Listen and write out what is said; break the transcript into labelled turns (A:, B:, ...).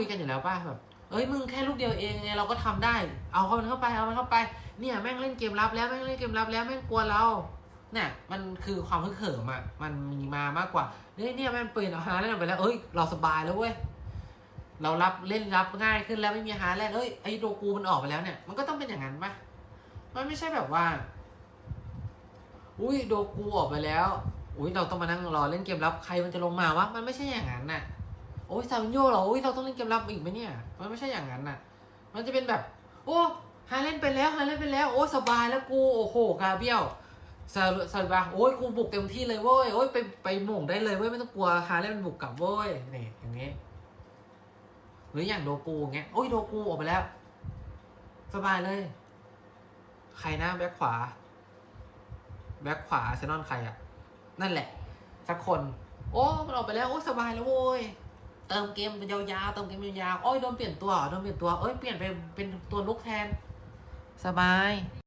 A: คุยกันอยู่แล้วป่ะแบบเอ้ยมึงแค่ลูกเดียวเองไงเราก็ทำได้ เอาเข้ามันเข้าไปเอามันเข้าไปเนี่ยแม่งเล่นเกมรับแล้วแม่งเล่นเกมรับแล้วแม่งกลัวเราเนี่ยมันคือความฮึกเหิมอะมันมีมามากกว่าเฮ้ยเนี่ยแม่งเปลี่ยนเอาฮาร์เล่นออกไปแล้วเอ้ยเราสบายแล้วเว้ยเรารับเล่นรับง่ายขึ้นแล้วไม่มีฮาร์เล่นเอ้ยไอ้โดกูมันออกไปแล้วเนี่ยมันก็ต้องเป็นอย่างนั้นปะมันไม่ใช่แบบว่า อุ้ยโดกูออกไปแล้ว อุ้ยเราต้องมานั่งรอเล่นเกมรับใครมันจะลงมาวะมันไม่ใช่อย่างนั้นน่ะ โอ้ยซาวินโยเหรอโอ้ยเราต้องเล่นเกมรับอีกไหมเนี่ย มันไม่ใช่อย่างนั้นน่ะ มันจะเป็นแบบ โอ้ฮาเล่นไปแล้วฮาเล่นไปแล้ว โอ้สบายแล้วกูโอ้โหกาเบียวซาซาบาโอ้ยกูบุกเต็มที่เลยเว้ยโอ้ยไปไปหม่งได้เลยเว้ยไม่ต้องกลัวฮาเล่นมันบุกกลับเว้ยนี่อย่างงี้ หรืออย่างโดกูเงี้ยโอ้ยโดกูออกไปแล้ว สบายเลย ใครนะแบ็คขวา แบ็คขวาเซนอนใครอะนั่นแหละ สักคน โอ้มันออกไปแล้วโอ้สบายแล้วโว้ย เติมเกมยาวๆเติมเกมยาวๆโอ้ยโดนเปลี่ยนตัวโดนเปลี่ยนตัวเอ้ยเปลี่ยนไปเป็นตัวลุกแทน สบาย